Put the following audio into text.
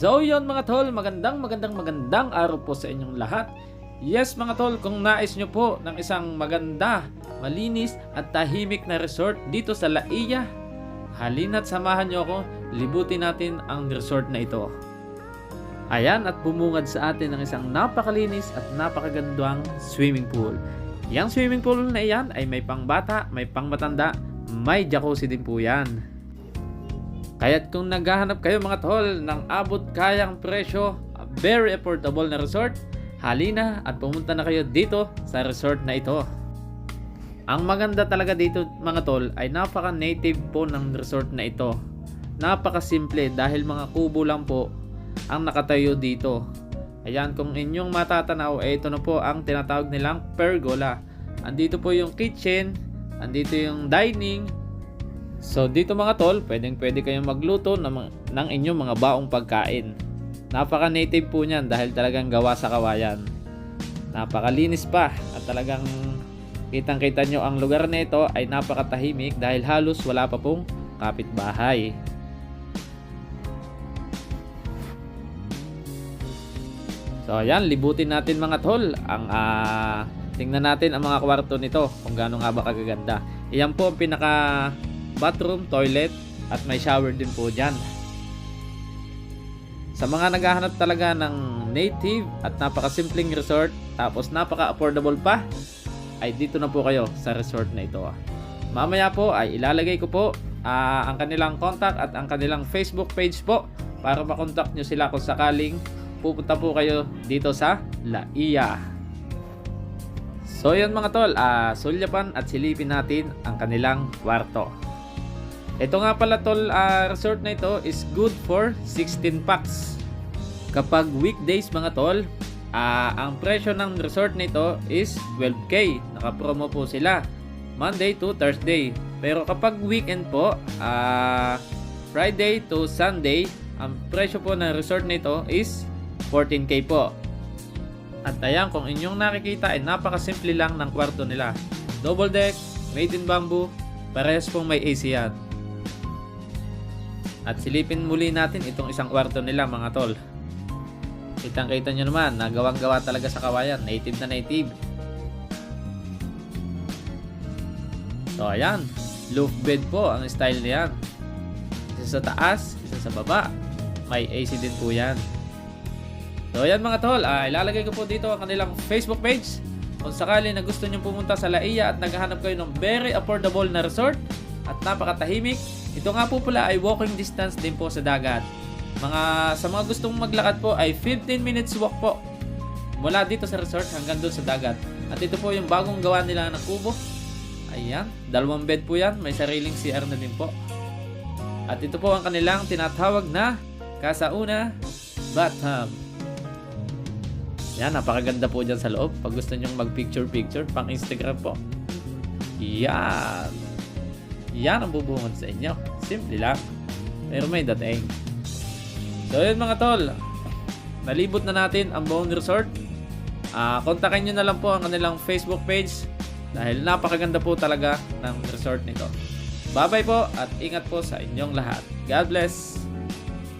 So yun mga tol, magandang magandang magandang araw po sa inyong lahat. Yes mga tol, kung nais nyo po ng isang maganda, malinis at tahimik na resort dito sa Laia, halina't samahan nyo ako, libutin natin ang resort na ito. Ayan at bumungad sa atin ng isang napakalinis at napakagandang swimming pool. Yang swimming pool na iyan ay may pangbata, may pangmatanda, may jacuzzi din po yan. Kaya't kung naghahanap kayo mga tol ng abot kayang presyo, very affordable na resort, halina at pumunta na kayo dito sa resort na ito. Ang maganda talaga dito mga tol ay napaka-native po ng resort na ito. Napaka-simple dahil mga kubo lang po ang nakatayo dito. Ayan, kung inyong matatanaw, eh, ito na po ang tinatawag nilang pergola. Andito po yung kitchen, andito yung dining, So dito mga tol, pwedeng pwede kayong magluto ng, ng inyong mga baong pagkain. Napaka-native po niyan dahil talagang gawa sa kawayan. Napakalinis pa at talagang kitang-kita nyo ang lugar na ito ay napakatahimik dahil halos wala pa pong kapitbahay. So ayan, libutin natin mga tol ang ah, tingnan natin ang mga kwarto nito kung gaano nga ba kagaganda. Iyan po ang pinaka bathroom, toilet, at may shower din po dyan. Sa mga naghahanap talaga ng native at napakasimpleng resort, tapos napaka-affordable pa, ay dito na po kayo sa resort na ito. Mamaya po ay ilalagay ko po ah, ang kanilang contact at ang kanilang Facebook page po para makontak nyo sila kung sakaling pupunta po kayo dito sa La Ia. So yun mga tol, ah, sulyapan at silipin natin ang kanilang kwarto. Ito nga pala tol, ah, resort na ito is good for 16 packs. Kapag weekdays mga tol, ah, ang presyo ng resort na ito is 12k. Naka-promo po sila Monday to Thursday. Pero kapag weekend po, ah, Friday to Sunday, ang presyo po ng resort na ito is 14k po. At ayan, kung inyong nakikita ay napakasimple lang ng kwarto nila. Double deck, made in bamboo, parehas pong may AC yan. At silipin muli natin itong isang kwarto nila mga tol. Kitang kita nyo naman, nagawang gawa talaga sa kawayan, native na native. So ayan, loaf bed po ang style niyan. Isa sa taas, isa sa baba. May AC din po yan. So ayan mga tol, ah, ilalagay ko po dito ang kanilang Facebook page. Kung sakali na gusto nyo pumunta sa Laia at naghahanap kayo ng very affordable na resort at napakatahimik, ito nga po pala ay walking distance din po sa dagat. Mga sa mga gustong maglakad po ay 15 minutes walk po mula dito sa resort hanggang doon sa dagat. At ito po yung bagong gawa nila ng kubo. Ayan, dalawang bed po yan, may sariling CR na din po. At ito po ang kanilang tinatawag na Kasauna Bathtub. Yan, napakaganda po dyan sa loob. Pag gusto nyong mag-picture-picture, pang Instagram po. Yan. Yan ang bubungad sa inyo. Simple lang. Pero may dating. So yun mga tol. Nalibot na natin ang buong resort. Ah, kontakin nyo na lang po ang kanilang Facebook page dahil napakaganda po talaga ng resort nito. Bye-bye po at ingat po sa inyong lahat. God bless!